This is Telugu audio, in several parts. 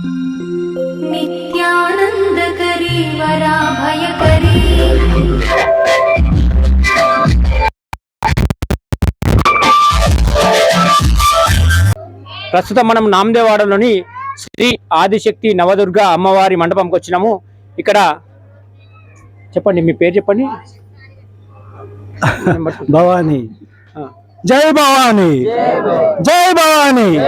ప్రస్తుతం మనం నామదేవాడలోని శ్రీ ఆదిశక్తి నవదుర్గ అమ్మవారి మండపంకి వచ్చినాము. ఇక్కడ చెప్పండి మీ పేరు చెప్పండి? భవానీ. జై భవానీ. జై భవానీ.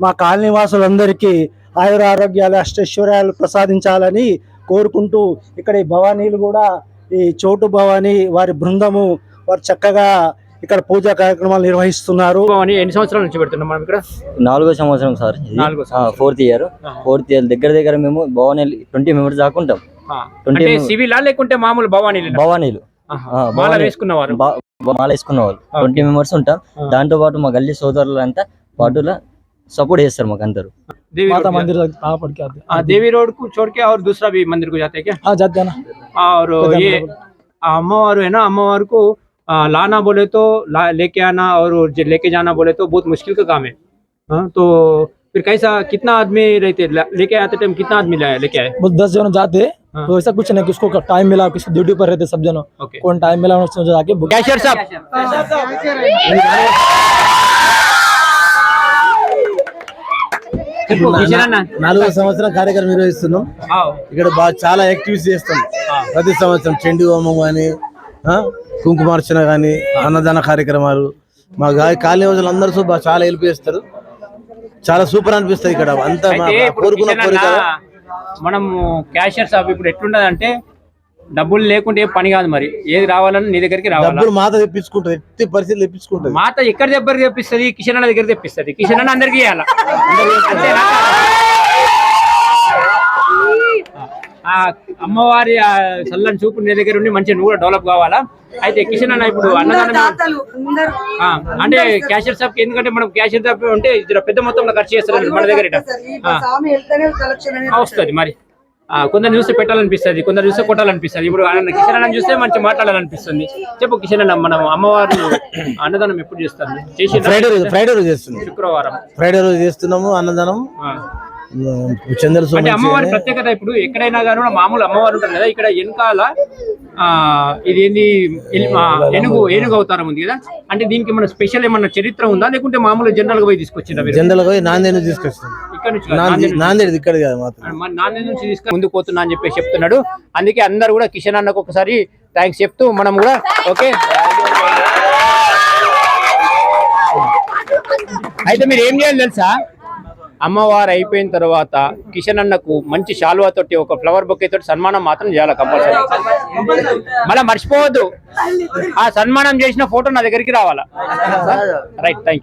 మా కాలనీ వాసులందరికీ ఆయుర ఆరోగ్యాలు అష్టైశ్వర్యాలు ప్రసాదించాలని కోరుకుంటూ ఇక్కడ ఈ భవానీలు కూడా ఈ చోటు భవానీ వారి బృందము వారు చక్కగా ఇక్కడ పూజా కార్యక్రమాలు నిర్వహిస్తున్నారు. అని ఎన్ని సంవత్సరాల నుంచి పెడుతున్నాం మనం ఇక్కడ? నాలుగో సంవత్సరం sir. Fourth year. Fourth year దగ్గర దగ్గర మేము భవానీ ట్వంటీ మెంబర్స్ దాకా ఉంటాం. ఆ, ట్వంటీ అంటే సివిలా లేకుంటే మామూలు భవానీ భవానీలు. ఆ, మాల. వేసుకున్నవారు? వేసుకున్న వాళ్ళు. ట్వంటీ మెంబర్స్ ఉంటాం. దాంతో పాటు మా గల్లీ సోదరులు అంతా పాటులా सपोर्ट है सर मकान तरफ़ माता मंदिर तक के आते हैं। हाँ देवी रोड को छोड़ के और दूसरा भी मंदिर को जाते हैं क्या? हाँ जाते हैं ना। और ये अम्मावर है ना अम्मावर को लाना बोले तो ला लेके आना और लेके जाना बोले तो बहुत मुश्किल का काम है। हाँ तो फिर कैसा कितना आदमी रहते लेके आते टाइम कितना आदमी लाया लेके आए? बस दस जन जाते हाँ। तो ऐसा कुछ नहीं किसको टाइम मिला किसको ड्यूटी पर रहते सब जनों। कौन टाइम मिला उसने जाके कैशियर साहब। నాలుగో సంవత్సరం కార్యక్రమం నిర్వహిస్తున్నాం. ఇక్కడ బాగా చాలా యాక్టివిటీస్ చేస్తాం. ప్రతి సంవత్సరం చెండు హోమం కానీ కుంకుమార్చన కానీ అన్నదాన కార్యక్రమాలు. మా కాలనీ రోజులు అందరూ చాలా హెల్ప్ చేస్తారు. చాలా సూపర్ అనిపిస్తుంది ఇక్కడ. అంతా కోరుకున్న కోరిక మనము క్యాషియర్ సాబ్ ఇప్పుడు ఎట్లున్నది అంటే డబ్బులు లేకుంటే ఏ పని కాదు మరి. ఏది రావాలని నీ దగ్గరికి రావాలి? డబ్బులు మాత తెప్పించుకుంటుంది. ఎట్టి పరిస్థితులు తెప్పించుకుంటుంది. మాత ఎక్కడ దగ్గర తెప్పిస్తుంది? కిషన్ అన్న దగ్గర తెప్పిస్తుంది. కిషన్ అన్న అందరికి ఇవ్వాల అంతేనా? ఆ అమ్మవారి చల్లని చూపు నీ దగ్గర ఉండి మంచిగా నువ్వు కూడా డెవలప్ కావాలా? అయితే కిషన్ అన్న ఇప్పుడు అన్నదానం ఆ, అంటే క్యాషియర్ షాప్ ఎందుకంటే మనం క్యాషియర్ షాప్ ఉంటే పెద్ద మొత్తంలో ఖర్చు చేస్తారు మన దగ్గర వస్తది మరి. ఆ, కొందరు చూస్తే పెట్టాలనిపిస్తుంది కొందరు చూస్తే కొట్టాలనిపిస్తుంది. ఇప్పుడు ఆయన కిషన్ అన్న చూస్తే మంచి మాట్లాడాలనిపిస్తుంది. చెప్పు కిషన్ అన్న మనం అమ్మవారు అన్నదానం ఎప్పుడు చేస్తారు? చేసి ఫ్రైడే రోజు ఫ్రైడే రోజు చేస్తున్నాం. శుక్రవారం. ఫ్రైడే రోజు చేస్తున్నాము అన్నదానం. ఆ. చంద్ర అంటే అమ్మవారి ప్రత్యేకత ఇప్పుడు ఎక్కడైనా కానీ మామూలు అమ్మవారు ఉంటారు కదా ఇక్కడ వెనకాల ఆ ఇది ఏంది ఎల్- ఆ, ఏనుగు ఏనుగు అవతారం ఉంది కదా. అంటే దీనికి మన స్పెషల్ ఏమన్నా చరిత్ర ఉందా? లేకుంటే మామూలు జనరల్గా పోయి తీసుకొచ్చిందా మీరు? జనరల్గా నాందేడ్ తీసుకొస్తాం ఇక్కడ నుంచి నాందేడ్. నాందేడ్ ఇక్కడ నాన్న నుంచి తీసుకొని ముందుకు పోతున్నా అని చెప్పేసి చెప్తున్నాడు. అందుకే అందరు కూడా కిషన్ అన్నకు ఒకసారి థ్యాంక్స్ చెప్తూ మనం కూడా ఓకే? అయితే మీరు ఏం చేయాలి తెలుసా? అమ్మవారు అయిపోయిన తర్వాత కిషన్ అన్నకు మంచి శాలువా తోటి ఒక ఫ్లవర్ బొక్కే తోటి సన్మానం మాత్రం చేయాలి కంపల్సరీ మళ్ళీ మర్చిపోవద్దు. ఆ సన్మానం చేసిన ఫోటో నా దగ్గరికి రావాలా? Right thank